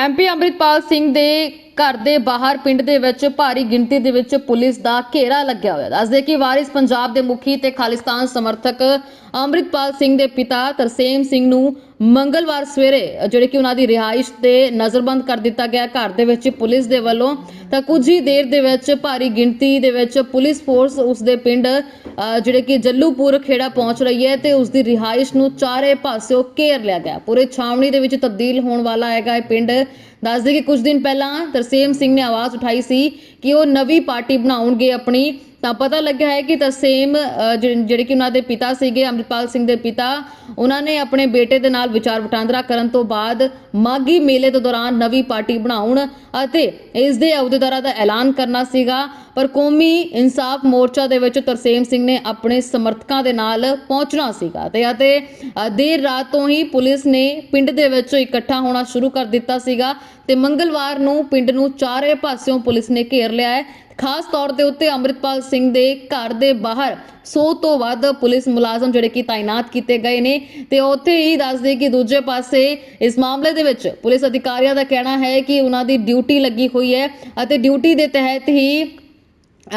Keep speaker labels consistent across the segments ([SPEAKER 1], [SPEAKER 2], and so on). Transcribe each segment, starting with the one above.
[SPEAKER 1] MP Amritpal Singh ਦੇ ਘਰ ਦੇ ਬਾਹਰ ਪਿੰਡ ਦੇ ਵਿੱਚ ਭਾਰੀ ਗਿਣਤੀ ਦੇ ਵਿੱਚ ਪੁਲਿਸ ਦਾ ਘੇਰਾ ਲੱਗਿਆ ਹੋਇਆ। ਦੱਸਦੇ ਕਿ ਵਾਰਿਸ ਪੰਜਾਬ ਦੇ ਮੁਖੀ ਤੇ ਖਾਲਿਸਤਾਨ ਸਮਰਥਕ ਅੰਮ੍ਰਿਤਪਾਲ ਸਿੰਘ ਦੇ ਪਿਤਾ ਤਰਸੇਮ ਸਿੰਘ ਨੂੰ ਮੰਗਲਵਾਰ ਸਵੇਰੇ ਜਿਹੜੇ ਕਿ ਉਹਨਾਂ ਦੀ ਰਿਹਾਇਸ਼ ਤੇ ਨਜ਼ਰਬੰਦ ਕਰ ਦਿੱਤਾ ਗਿਆ ਘਰ ਦੇ ਵਿੱਚ ਪੁਲਿਸ ਦੇ ਵੱਲੋਂ ਤਾਂ ਕੁਝ ਹੀ ਦੇਰ ਦੇ ਵਿੱਚ ਭਾਰੀ ਗਿਣਤੀ ਦੇ ਵਿੱਚ ਪੁਲਿਸ ਫੋਰਸ ਉਸ ਦੇ ਪਿੰਡ ਅ, ਜਿਹੜੇ ਕਿ ਜੱਲੂਪੁਰ ਖੇੜਾ ਪਹੁੰਚ ਰਹੀ ਹੈ ਤੇ ਉਸ ਦੀ ਰਿਹਾਇਸ਼ ਨੂੰ ਚਾਰੇ ਪਾਸਿਓਂ ਘੇਰ ਲਿਆ ਗਿਆ। ਪੂਰੇ ਛਾਵਣੀ ਦੇ ਵਿੱਚ ਤਬਦੀਲ ਹੋਣ ਵਾਲਾ ਹੈਗਾ ਇਹ ਪਿੰਡ। ਦੱਸਦੇ ਕਿ ਕੁਝ ਦਿਨ ਪਹਿਲਾਂ ਤਰਸੇਮ ਸਿੰਘ ਨੇ ਆਵਾਜ਼ ਉਠਾਈ ਸੀ ਕਿ ਉਹ ਨਵੀਂ ਪਾਰਟੀ ਬਣਾਉਣਗੇ ਆਪਣੀ। ਤਾਂ ਪਤਾ ਲੱਗਿਆ ਹੈ ਕਿ ਤਰਸੇਮ ਜਿ- ਜਿਹੜੇ ਕਿ ਉਹਨਾਂ ਦੇ ਪਿਤਾ ਸੀਗੇ, ਅੰਮ੍ਰਿਤਪਾਲ ਸਿੰਘ ਦੇ ਪਿਤਾ, ਉਹਨਾਂ ਨੇ ਆਪਣੇ ਬੇਟੇ ਦੇ ਨਾਲ ਵਿਚਾਰ ਵਟਾਂਦਰਾ ਕਰਨ ਤੋਂ ਬਾਅਦ ਮਾਗੀ ਮੇਲੇ ਦੇ ਦੌਰਾਨ ਨਵੀਂ ਪਾਰਟੀ ਬਣਾਉਣ ਅਤੇ ਇਸ ਦੇ ਅਹੁਦੇਦਾਰਾਂ ਦਾ ਐਲਾਨ ਕਰਨਾ ਸੀਗਾ। ਪਰ ਕੌਮੀ ਇਨਸਾਫ ਮੋਰਚਾ ਦੇ ਵਿੱਚ ਤਰਸੇਮ ਸਿੰਘ ਨੇ ਆਪਣੇ ਸਮਰਥਕਾਂ ਦੇ ਨਾਲ ਪਹੁੰਚਣਾ ਸੀਗਾ ਤੇ ਅਤੇ ਦੇਰ ਰਾਤ ਤੋਂ ਹੀ ਪੁਲਿਸ ਨੇ ਪਿੰਡ ਦੇ ਵਿੱਚ ਇਕੱਠਾ ਹੋਣਾ ਸ਼ੁਰੂ ਕਰ ਦਿੱਤਾ ਸੀਗਾ ਤੇ ਮੰਗਲਵਾਰ ਨੂੰ ਪਿੰਡ ਨੂੰ ਚਾਰੇ ਪਾਸਿਓਂ ਪੁਲਿਸ ਨੇ ਘੇਰ ਲਿਆ ਹੈ ਖਾਸ ਤੌਰ ਦੇ ਉੱਤੇ ਅੰਮ੍ਰਿਤਪਾਲ ਸਿੰਘ ਦੇ ਘਰ ਦੇ ਬਾਹਰ 100 ਤੋਂ ਵੱਧ ਪੁਲਿਸ ਮੁਲਾਜ਼ਮ ਜਿਹੜੇ ਕਿ ਤਾਇਨਾਤ ਕੀਤੇ ਗਏ ਨੇ ਤੇ ਉੱਥੇ ਹੀ ਦੱਸਦੇ ਕਿ ਦੂਜੇ ਪਾਸੇ ਇਸ ਮਾਮਲੇ ਦੇ ਵਿੱਚ ਪੁਲਿਸ ਅਧਿਕਾਰੀਆਂ ਦਾ ਕਹਿਣਾ ਹੈ ਕਿ ਉਹਨਾਂ ਦੀ ਡਿਊਟੀ ਲੱਗੀ ਹੋਈ ਹੈ ਅਤੇ ਡਿਊਟੀ ਦੇ ਤਹਿਤ ਹੀ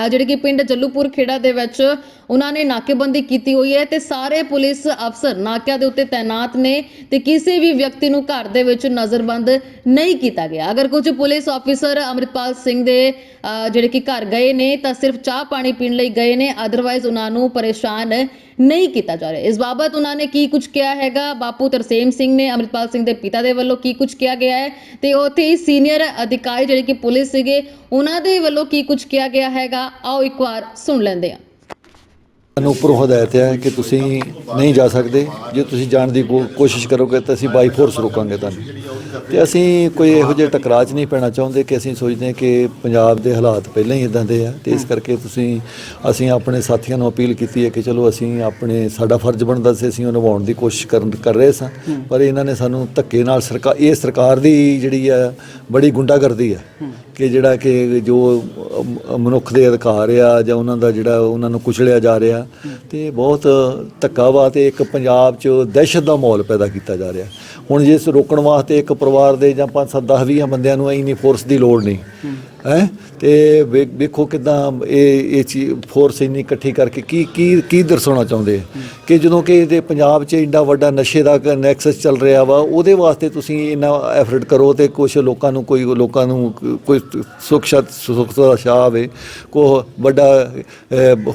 [SPEAKER 1] ਜਿਹੜੇ ਕਿ ਪਿੰਡ ਜੱਲੂਪੁਰ ਖੇੜਾ ਦੇ ਵਿੱਚ ਉਹਨਾਂ ਨੇ ਨਾਕੇਬੰਦੀ ਕੀਤੀ ਹੋਈ ਹੈ ਤੇ ਸਾਰੇ ਪੁਲਿਸ ਅਫਸਰ ਨਾਕਿਆਂ ਦੇ ਉੱਤੇ ਤਾਇਨਾਤ ਨੇ ਤੇ ਕਿਸੇ ਵੀ ਵਿਅਕਤੀ ਨੂੰ ਘਰ ਦੇ ਵਿੱਚ ਨਜ਼ਰਬੰਦ ਨਹੀਂ ਕੀਤਾ ਗਿਆ। ਅਗਰ ਕੁਝ ਪੁਲਿਸ ਆਫੀਸਰ ਅਮਰਿਤਪਾਲ ਸਿੰਘ ਦੇ ਜਿਹੜੇ ਕਿ ਘਰ ਗਏ ਨੇ ਤਾਂ ਸਿਰਫ ਚਾਹ ਪਾਣੀ ਪੀਣ ਲਈ ਗਏ ਨੇ। ਅਦਰਵਾਈਜ਼ ਉਹਨਾਂ ਨੂੰ ਪਰੇਸ਼ਾਨ ਨਹੀਂ ਕੀਤਾ ਜਾ ਰਿਹਾ। ਇਸ ਬਾਬਤ ਉਹਨਾਂ ਨੇ ਕੀ ਕੁਝ ਕਿਹਾ ਹੈਗਾ? ਬਾਪੂ ਤਰਸੇਮ ਸਿੰਘ ਨੇ ਅਮਰਿਤਪਾਲ ਸਿੰਘ ਦੇ ਪਿਤਾ ਦੇ ਵੱਲੋਂ ਕੀ ਕੁਝ ਕਿਹਾ ਗਿਆ ਹੈ? ਤੇ ਉੱਥੇ ਹੀ ਸੀਨੀਅਰ ਅਧਿਕਾਰੀ ਜਿਹੜੇ ਕਿ ਪੁਲਿਸ ਸੀਗੇ, ਉਹਨਾਂ ਦੇ ਵੱਲੋਂ ਕੀ ਕੁਝ ਕਿਹਾ ਗਿਆ ਹੈਗਾ? ਆਓ ਇੱਕ ਵਾਰ ਸੁਣ ਲੈਂਦੇ ਹਾਂ।
[SPEAKER 2] ਸਾਨੂੰ ਉੱਪਰੋਂ ਹਦਾਇਤ ਹੈ ਕਿ ਤੁਸੀਂ ਨਹੀਂ ਜਾ ਸਕਦੇ। ਜੇ ਤੁਸੀਂ ਜਾਣ ਦੀ ਕੋ- ਕੋਸ਼ਿਸ਼ ਕਰੋਗੇ ਤਾਂ ਅਸੀਂ ਬਾਈ ਫੋਰਸ ਰੋਕਾਂਗੇ ਤੁਹਾਨੂੰ। ਤੇ ਅਸੀਂ ਕੋਈ ਇਹੋ ਜਿਹੇ ਟਕਰਾਅ 'ਚ ਨਹੀਂ ਪੈਣਾ ਚਾਹੁੰਦੇ ਕਿ ਅਸੀਂ ਸੋਚਦੇ ਹਾਂ ਕਿ ਪੰਜਾਬ ਦੇ ਹਾਲਾਤ ਪਹਿਲਾਂ ਹੀ ਇਦਾਂ ਦੇ ਆ ਤੇ ਇਸ ਕਰਕੇ ਤੁਸੀਂ ਅਸੀਂ ਆਪਣੇ ਸਾਥੀਆਂ ਨੂੰ ਅਪੀਲ ਕੀਤੀ ਹੈ ਕਿ ਚਲੋ ਅਸੀਂ ਆਪਣੇ ਸਾਡਾ ਫਰਜ਼ ਬਣਦਾ ਸੀ ਅਸੀਂ ਉਹ ਨਿਭਾਉਣ ਦੀ ਕੋਸ਼ਿਸ਼ ਕਰਨ ਕਰ ਰਹੇ ਸਾਂ। ਪਰ ਇਹਨਾਂ ਨੇ ਸਾਨੂੰ ਧੱਕੇ ਨਾਲ ਸਰਕਾਰ ਇਹ ਸਰਕਾਰ ਦੀ ਜਿਹੜੀ ਆ ਬੜੀ ਗੁੰਡਾਗਰਦੀ ਹੈ। ਕਿ ਜਿਹੜਾ ਕਿ ਜੋ ਮਨੁੱਖ ਦੇ ਅਧਿਕਾਰ ਆ ਜਾਂ ਉਹਨਾਂ ਦਾ ਜਿਹੜਾ ਉਹਨਾਂ ਨੂੰ ਕੁਚਲਿਆ ਜਾ ਰਿਹਾ ਤੇ ਬਹੁਤ ਧੱਕਾ ਵਾ ਤੇ ਇੱਕ ਪੰਜਾਬ 'ਚ ਦਹਿਸ਼ਤ ਦਾ ਮਾਹੌਲ ਪੈਦਾ ਕੀਤਾ ਜਾ ਰਿਹਾ। ਹੁਣ ਜੇ ਇਸ ਰੋਕਣ ਵਾਸਤੇ ਇੱਕ ਪਰਿਵਾਰ ਦੇ ਜਾਂ 5 7 10 20 ਬੰਦਿਆਂ ਨੂੰ ਇੰਨੀ ਫੋਰਸ ਦੀ ਲੋੜ ਨਹੀਂ। ਹੈ? ਤੇ ਵੇ- ਵੇਖੋ ਕਿਦਾਂ ਇਹ ਇਹ ਚੀ ਫੋਰਸ ਇੰਨੀ ਇਕੱਠੀ ਕਰਕੇ ਕੀ ਕੀ ਕੀ ਦਰਸਾਉਣਾ ਚਾਹੁੰਦੇ ਕਿ ਜਦੋਂ ਕਿ ਇਹਦੇ ਪੰਜਾਬ 'ਚ ਇੰਨਾ ਵੱਡਾ ਨਸ਼ੇ ਦਾ ਨੈਕਸਸ ਚੱਲ ਰਿਹਾ ਵਾ, ਉਹਦੇ ਵਾਸਤੇ ਤੁਸੀਂ ਇੰਨਾ ਐਫਰਟ ਕਰੋ ਤੇ ਕੁਝ ਲੋਕਾਂ ਨੂੰ ਕੋਈ, ਲੋਕਾਂ ਨੂੰ ਕੋਈ ਸੁੱਖ ਸ਼ਤ ਦਾ ਸ਼ਾਹ ਆਵੇ। ਕੋ ਵੱਡਾ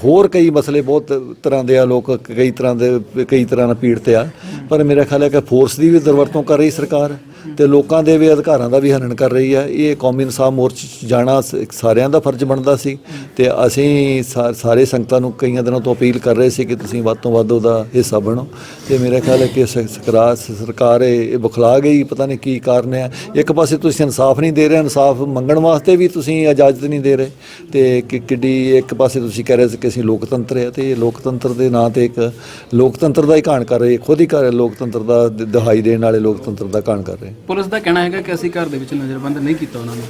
[SPEAKER 2] ਹੋਰ ਕਈ ਮਸਲੇ ਬਹੁਤ ਤਰ੍ਹਾਂ ਦੇ ਆ, ਲੋਕ ਕਈ ਤਰ੍ਹਾਂ ਦੇ, ਕਈ ਤਰ੍ਹਾਂ ਨਾਲ ਪੀੜਤ ਆ। ਪਰ ਮੇਰਾ ਖਿਆਲ ਹੈ ਕਿ ਫੋਰਸ ਦੀ ਵੀ ਦੁਰਵਰਤੋਂ ਕਰ ਰਹੀ ਸਰਕਾਰ। ਤੇ ਲੋਕਾਂ ਦੇ ਵੀ ਅਧਿਕਾਰਾਂ ਦਾ ਵੀ ਹਨਨ ਕਰ ਰਹੀ ਹੈ। ਇਹ ਕੌਮੀ ਇਨਸਾਫ ਮੋਰਚੇ 'ਚ ਜਾਣਾ ਸਾਰਿਆਂ ਦਾ ਫਰਜ਼ ਬਣਦਾ ਸੀ ਤੇ ਅਸੀਂ ਸਾ- ਸਾਰੇ ਸੰਗਤਾਂ ਨੂੰ ਕਈਆਂ ਦਿਨਾਂ ਤੋਂ ਅਪੀਲ ਕਰ ਰਹੇ ਸੀ ਕਿ ਤੁਸੀਂ ਵੱਧ ਤੋਂ ਵੱਧ ਉਹਦਾ ਹਿੱਸਾ ਬਣੋ। ਤੇ ਮੇਰਾ ਖਿਆਲ ਹੈ ਕਿ ਸ- ਸਰਕਾਰ ਇਹ ਇਹ ਬੁਖਲਾ ਗਈ, ਪਤਾ ਨਹੀਂ ਕੀ ਕਾਰਨ ਹੈ। ਇੱਕ ਪਾਸੇ ਤੁਸੀਂ ਇਨਸਾਫ ਨਹੀਂ ਦੇ ਰਹੇ, ਇਨਸਾਫ ਮੰਗਣ ਵਾਸਤੇ ਵੀ ਤੁਸੀਂ ਇਜਾਜ਼ਤ ਨਹੀਂ ਦੇ ਰਹੇ। ਤੇ ਕਿ ਕਿੱਡੀ ਇੱਕ ਪਾਸੇ ਤੁਸੀਂ ਕਹਿ ਰਹੇ ਸੀ ਕਿ ਅਸੀਂ ਲੋਕਤੰਤਰ ਹੈ ਤੇ ਇਹ ਲੋਕਤੰਤਰ ਦੇ ਨਾਂ ਤੇ ਇੱਕ ਲੋਕਤੰਤਰ ਦਾ ਹੀ ਘਾਣ ਕਰ ਰਹੇ, ਖੁਦ ਹੀ ਕਰ ਲੋਕਤੰਤਰ ਦਾ ਦਹਾਈ ਦੇਣ ਵਾਲੇ ਲੋਕਤੰਤਰ ਦਾ ਘਾਣ ਕਰ ਰਹੇ।
[SPEAKER 3] ਪੁਲਿਸ ਦਾ ਕਹਿਣਾ ਹੈਗਾ ਕਿ ਅਸੀਂ ਘਰ ਦੇ ਵਿੱਚ ਨਜ਼ਰਬੰਦ ਨਹੀਂ ਕੀਤਾ ਉਹਨਾਂ ਨੂੰ।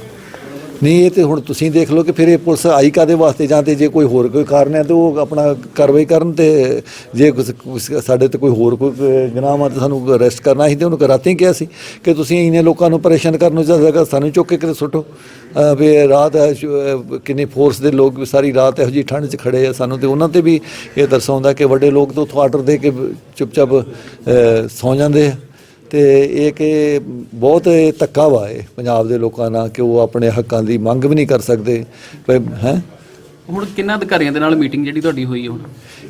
[SPEAKER 2] ਨਹੀਂ ਇਹ ਤੇ ਹੁਣ ਤੁਸੀਂ ਦੇਖ ਲਓ ਕਿ ਫਿਰ ਇਹ ਪੁਲਿਸ ਆਈ ਕਾਦੇ ਵਾਸਤੇ? ਜਾਂ ਤੇ ਜੇ ਕੋਈ ਹੋਰ ਕੋਈ ਕਾਰਨ ਹੈ ਤੇ ਉਹ ਆਪਣਾ ਕਾਰਵਾਈ ਕਰਨ ਤੇ ਜੇ ਕੁਛ- ਕੁਛ ਸਾਡੇ ਤੇ ਕੋਈ ਹੋਰ ਕੋਈ ਗੁਨਾਹ ਵਾ ਤਾਂ ਸਾਨੂੰ ਅਰੈਸਟ ਕਰਨਾ ਸੀ ਤੇ ਉਹਨੂੰ ਰਾਤੀ ਕਿਹਾ ਸੀ ਕਿ ਤੁਸੀਂ ਇੰਨੇ ਲੋਕਾਂ ਨੂੰ ਪਰੇਸ਼ਾਨ ਕਰਨ ਨੂੰ ਜਗ੍ਹਾ ਸਾਨੂੰ ਚੁੱਕ ਕੇ ਕਿਤੇ ਸੁੱਟੋ। ਅਹ ਵੀ ਰਾਤ ਹੈ, ਸ਼- ਅਹ ਕਿੰਨੀ ਫੋਰਸ ਦੇ ਲੋਕ ਵੀ ਸਾਰੀ ਰਾਤ ਇਹੋ ਜੀ ਠੰਡ 'ਚ ਖੜੇ ਆ। ਸਾਨੂੰ ਤੇ ਉਹਨਾਂ ਤੇ ਵੀ ਇਹ ਦਰਸਾਉਂਦਾ ਕਿ ਵੱਡੇ ਲੋਕ ਤੋਂ ਉੱਥੋਂ ਆਰਡਰ ਦੇ ਕੇ ਚੁੱਪਚਾਪ ਅਹ, ਸੌ ਜਾਂਦੇ ਆ। ਤੇ ਇਹ ਕਿ ਬਹੁਤ ਇਹ ਧੱਕਾ ਵਾ ਇਹ ਪੰਜਾਬ ਦੇ ਲੋਕਾਂ ਨਾਲ ਕਿ ਉਹ ਆਪਣੇ ਹੱਕਾਂ ਦੀ ਮੰਗ ਵੀ ਨਹੀਂ ਕਰ ਸਕਦੇ। ਹੈ?
[SPEAKER 3] ਹੁਣ ਕਿੰਨਾ ਅਧਿਕਾਰੀਆਂ ਦੇ ਨਾਲ ਮੀਟਿੰਗ ਜਿਹੜੀ ਤੁਹਾਡੀ ਹੋਈ ਹੈ ਹੁਣ?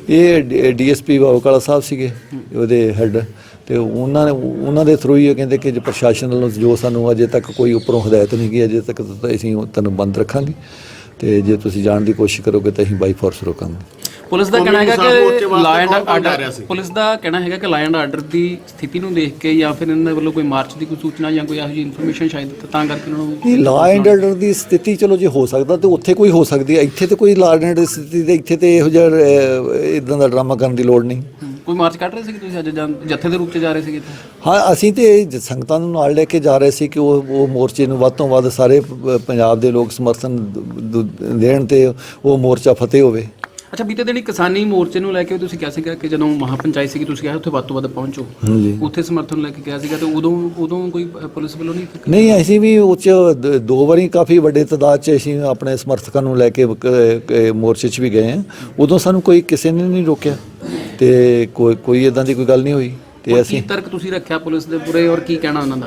[SPEAKER 2] ਇਹ ਡੀਐਸਪੀ ਬਾਬੂਕਾਲਾ ਸਾਹਿਬ ਸੀਗੇ ਉਹਦੇ ਹੈੱਡ ਤੇ ਉਹਨਾਂ ਨੇ ਉਹਨਾਂ ਦੇ ਥਰੂ ਹੀ ਇਹ ਕਹਿੰਦੇ ਕਿ ਜੇ ਪ੍ਰਸ਼ਾਸਨ ਵੱਲੋਂ ਜੋ ਸਾਨੂੰ ਅਜੇ ਤੱਕ ਕੋਈ ਉੱਪਰੋਂ ਹਦਾਇਤ ਨਹੀਂ ਗਈ ਅਜੇ ਤੱਕ ਤਾਂ ਅਸੀਂ ਤੁਹਾਨੂੰ ਬੰਦ ਰੱਖਾਂਗੇ ਤੇ ਜੇ ਤੁਸੀਂ ਜਾਣ ਦੀ ਕੋਸ਼ਿਸ਼ ਕਰੋਗੇ ਤਾਂ ਅਸੀਂ ਬਾਈ ਫੋਰਸ ਰੋਕਾਂਗੇ।
[SPEAKER 3] ਪੁਲਿਸ ਦਾ ਕਹਿਣਾ ਹੈਗਾ ਕਿ ਲਾ ਐਂਡ ਆਰਡਰ ਪੁਲਿਸ ਦਾ ਕਹਿਣਾ ਹੈਗਾ ਕਿ ਲਾ ਐਂਡ ਆਰਡਰ ਦੀ ਸਥਿਤੀ ਨੂੰ ਦੇਖ ਕੇ ਜਾਂ ਫਿਰ ਇਹਨਾਂ ਦੇ ਵੱਲੋਂ ਕੋਈ ਮਾਰਚ ਦੀ ਕੋਈ ਸੂਚਨਾ ਜਾਂ ਕੋਈ ਇਹੋ ਜਿਹੀ ਇਨਫੋਰਮੇਸ਼ਨ ਸ਼ਾਇਦ ਤਾਂ ਕਰਕੇ ਉਹਨਾਂ ਨੂੰ
[SPEAKER 2] ਇਹ ਲਾ ਐਂਡ ਆਰਡਰ ਦੀ ਸਥਿਤੀ ਚਲੋ ਜੇ ਹੋ ਸਕਦਾ ਤੇ ਉੱਥੇ ਕੋਈ ਹੋ ਸਕਦੀ ਹੈ। ਇੱਥੇ ਤੇ ਕੋਈ ਲਾ ਐਂਡ ਆਰਡਰ ਦੀ ਸਥਿਤੀ ਤੇ ਇੱਥੇ ਤੇ ਇਹੋ ਜਿਹਾ ਇਦਾਂ ਦਾ ਡਰਾਮਾ ਕਰਨ ਦੀ ਲੋੜ ਨਹੀਂ।
[SPEAKER 3] ਕੋਈ ਮਾਰਚ ਕੱਢ ਰਹੇ ਸੀ ਤੁਸੀਂ ਅੱਜ ਜਾਂ ਜੱਥੇ ਦੇ ਰੂਪ ਚ ਜਾ ਰਹੇ ਸੀਗੇ
[SPEAKER 2] ਹਾਂ ਅਸੀਂ ਤੇ ਸੰਗਤਾਂ ਨੂੰ ਨਾਲ ਲੈ ਕੇ ਜਾ ਰਹੇ ਸੀ ਕਿ ਉਹ ਉਹ ਮੋਰਚੇ ਨੂੰ ਵੱਧ ਤੋਂ ਵੱਧ ਸਾਰੇ ਪੰਜਾਬ ਦੇ ਲੋਕ ਸਮਰਥਨ ਦੇਣ ਤੇ ਉਹ ਮੋਰਚਾ ਫਤਿਹ ਹੋਵੇ।
[SPEAKER 3] ਅੱਛਾ ਬੀਤੇ ਦਿਨੀ ਕਿਸਾਨੀ ਮੋਰਚੇ ਨੂੰ ਲੈ ਕੇ ਤੁਸੀਂ ਕਿਹਾ ਸੀਗਾ ਕਿ ਜਦੋਂ ਮਹਾਪੰਚਾਇਤ ਸੀਗੀ ਤੁਸੀਂ ਕਿਹਾ ਉੱਥੇ ਵੱਧ ਤੋਂ ਵੱਧ ਪਹੁੰਚੋ।
[SPEAKER 2] ਹਾਂਜੀ।
[SPEAKER 3] ਉੱਥੇ ਸਮਰਥਨ ਲੈ ਕੇ ਕਿਹਾ ਸੀਗਾ ਤੇ ਉਦੋਂ ਉਦੋਂ ਕੋਈ ਪੁਲਿਸ ਵੱਲੋਂ ਨਹੀਂ
[SPEAKER 2] ਨਹੀਂ ਅਸੀਂ ਵੀ ਉੱਚ ਦ- ਵਾਰੀ ਕਾਫੀ ਵੱਡੇ ਤਾਦਾਦ 'ਚ ਅਸੀਂ ਆਪਣੇ ਸਮਰਥਕਾਂ ਨੂੰ ਲੈ ਕੇ ਕ- ਕ- ਮੋਰਚੇ 'ਚ ਵੀ ਗਏ ਹਾਂ। ਉਦੋਂ ਸਾਨੂੰ ਕੋਈ ਕਿਸੇ ਨੇ ਨਹੀਂ ਰੋਕਿਆ ਤੇ ਕੋਈ ਕੋਈ ਇਦਾਂ ਦੀ ਕੋਈ ਗੱਲ ਨਹੀਂ ਹੋਈ। ਤੇ
[SPEAKER 3] ਕੀ
[SPEAKER 2] ਅਸੀਂ
[SPEAKER 3] ਤਰਕ ਤੁਸੀਂ ਰੱਖਿਆ ਪੁਲਿਸ ਦੇ ਪੂਰੇ ਔਰ ਕੀ ਕਹਿਣਾ ਉਹਨਾਂ ਦਾ?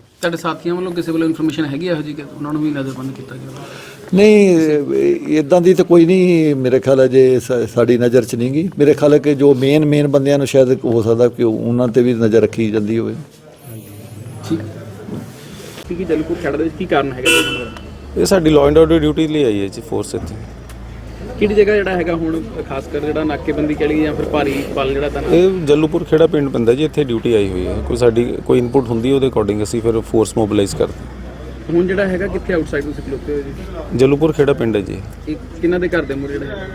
[SPEAKER 3] ਤੁਹਾਡੇ ਸਾਥੀਆਂ ਵੱਲੋਂ ਕਿਸੇ ਵੱਲੋਂ ਇਨਫੋਰਮੇਸ਼ਨ ਹੈਗੀ ਇਹੋ ਜਿਹੀ ਕਿ ਉਹਨਾਂ ਨੂੰ ਵੀ ਨਜ਼ਰਬੰਦ ਕੀਤਾ ਗਿਆ?
[SPEAKER 2] ਨਹੀਂ ਇਦਾਂ ਦੀ ਤਾਂ ਕੋਈ ਨਹੀਂ ਮੇਰੇ ਖਿਆਲ ਹੈ ਜੇ ਸਾਡੀ ਨਜ਼ਰ 'ਚ ਨਹੀਂ ਗਈ ਮੇਰੇ ਖਿਆਲ ਹੈ ਕਿ ਜੋ ਮੇਨ ਮੇਨ ਬੰਦਿਆਂ ਨੂੰ ਸ਼ਾਇਦ ਹੋ ਸਕਦਾ ਕਿ ਉਹਨਾਂ ਤੇ ਵੀ ਨਜ਼ਰ ਰੱਖੀ ਜਾਂਦੀ ਹੋਵੇ।
[SPEAKER 3] ਠੀਕ। ਕੀ ਕੀ ਜਲਪੁਰ ਖੜ ਦੇ ਵਿੱਚ ਕੀ ਕਾਰਨ ਹੈਗਾ? ਜੀ?
[SPEAKER 4] ਇਹ ਸਾਡੀ ਲਾਅ ਐਂਡ ਆਰਡਰ ਡਿਊਟੀ ਲਈ ਆਈ ਹੈ ਜੀ ਫੋਰਸ ਇੱਥੇ।
[SPEAKER 3] ਕਿਹੜੀ ਜਗ੍ਹਾ ਜਿਹੜਾ ਹੈਗਾ ਹੁਣ ਖਾਸ ਕਰ ਜਿਹੜਾ ਨਾਕੇਬੰਦੀ ਕਹਿ ਲਈ ਜਾਂ ਫਿਰ ਭਾਰੀ ਬਲ ਜਿਹੜਾ ਤਾਂ
[SPEAKER 4] ਇਹ ਜੱਲੂਪੁਰ ਖੇੜਾ ਪਿੰਡ ਪੈਂਦਾ ਜੀ ਇੱਥੇ ਡਿਊਟੀ ਆਈ ਹੋਈ ਹੈ। ਕੋਈ ਸਾਡੀ ਕੋਈ ਇਨਪੁਟ ਹੁੰਦੀ ਉਹਦੇ ਅਕੋਰਡਿੰਗ ਅਸੀਂ ਫਿਰ ਫੋਰਸ ਮੋਬਿਲਾਈਜ਼ ਕਰਦੇ ਹਾਂ।
[SPEAKER 3] ਹੁਣ ਜਿਹੜਾ ਹੈਗਾ ਕਿੱਥੇ ਆਊਟਸਾਈਡ ਤੁਸੀਂ ਖਲੋਤੇ ਹੋ ਜੀ?
[SPEAKER 4] ਜੱਲੂਪੁਰ ਖੇੜਾ ਪਿੰਡ ਹੈ ਜੀ।
[SPEAKER 3] ਇਹ ਕਿਹਨਾਂ ਦੇ ਘਰ ਦੇ ਮੂਹਰੇ ਜਿਹੜਾ ਹੈ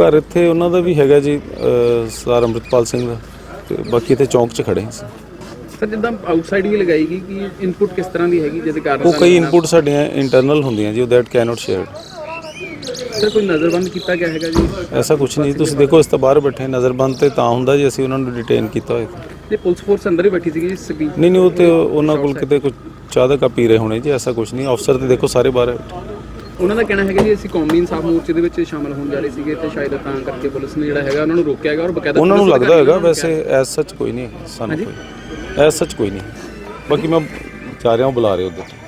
[SPEAKER 4] ਘਰ ਇੱਥੇ ਉਹਨਾਂ ਦਾ ਵੀ ਹੈਗਾ ਜੀ ਅਹ, ਸਰਦਾਰ ਅੰਮ੍ਰਿਤਪਾਲ ਸਿੰਘ ਦਾ ਤੇ ਬਾਕੀ ਇੱਥੇ ਚੌਂਕ 'ਚ ਖੜੇ ਹਾਂ ਅਸੀਂ।
[SPEAKER 3] ਸਰ ਜਿੱਦਾਂ ਆਊਟਸਾਈਡ ਵੀ ਲਗਾਈ ਗਈ ਕਿ ਇਨਪੁਟ ਕਿਸ ਤਰ੍ਹਾਂ ਦੀ ਹੈਗੀ ਜਿਹਦੇ ਕਾਰਨ
[SPEAKER 4] ਉਹ ਕਈ ਇਨਪੁਟ ਸਾਡੀਆਂ ਇੰਟਰਨਲ ਹੁੰਦੀਆਂ ਜੀ ਉਹ ਦੈਟ ਕੈਨੋਟ ਸ਼ੇਅਰਡ
[SPEAKER 3] ਸਰ ਕੋਈ ਨਜ਼ਰਬੰਦ ਕੀਤਾ ਗਿਆ ਹੈਗਾ ਜੀ?
[SPEAKER 4] ਐਸਾ ਕੁਝ ਨਹੀਂ। ਤੁਸੀਂ ਦੇਖੋ ਇਸ ਤੋਂ ਬਾਹਰ ਬੈਠੇ ਨਜ਼ਰਬੰਦ ਤੇ ਤਾਂ ਹੁੰਦਾ ਜੀ ਅਸੀਂ ਉਹਨਾਂ ਨੂੰ ਡਿਟੇਨ ਕੀਤਾ ਹੋਇਆ।
[SPEAKER 3] ਤੇ ਪੁਲਿਸ ਫੋਰਸ ਅੰਦਰ ਹੀ ਬੈਠੀ ਸੀਗੀ ਜੀ ਸਪੀਚ
[SPEAKER 4] ਨਹੀਂ ਨਹੀਂ ਉਹ ਤੇ ਉਹਨਾਂ ਕੋਲ ਕਿਤੇ ਕੁਝ ਚਾਹ ਦਾ ਕੱਪ ਪੀ ਰਹੇ ਹੋਣੇ ਜੀ ਐਸਾ ਕੁਝ ਨਹੀਂ। ਅਫਸਰ ਤੇ ਦੇਖੋ ਸਾਰੇ ਬਾਹਰ
[SPEAKER 3] ਉਹਨਾਂ ਦਾ ਕਹਿਣਾ ਹੈਗਾ ਜੀ ਅਸੀਂ ਕੌਮੀ ਇਨਸਾਫ ਮੋਰਚੇ ਦੇ ਵਿੱਚ ਸ਼ਾਮਲ ਹੋਣ ਜਾ ਰਹੇ ਸੀਗੇ ਤੇ ਸ਼ਾਇਦ ਤਾਂ ਕਰਕੇ ਪੁਲਿਸ ਨੇ ਜਿਹੜਾ ਹੈਗਾ ਉਹਨਾਂ ਨੂੰ ਰੋਕਿਆ ਹੈਗਾ ਔਰ ਬਕਾਇਦਾ
[SPEAKER 4] ਉਹਨਾਂ ਨੂੰ
[SPEAKER 3] ਪੁਲਿਸ
[SPEAKER 4] ਲੱਗਦਾ
[SPEAKER 3] ਨੂੰ
[SPEAKER 4] ਵੈਸੇ ਐਸ ਸੱਚ ਕੋਈ ਨਹੀਂ ਸਾਨੂੰ ਕੋਈ। ਐਸ ਸੱਚ ਕੋਈ ਨਹੀਂ। ਬਾਕੀ ਮੈਂ ਜਾ ਰਿਹਾ ਹਾਂ ਬੁਲਾ ਰਹੇ ਉਧਰ।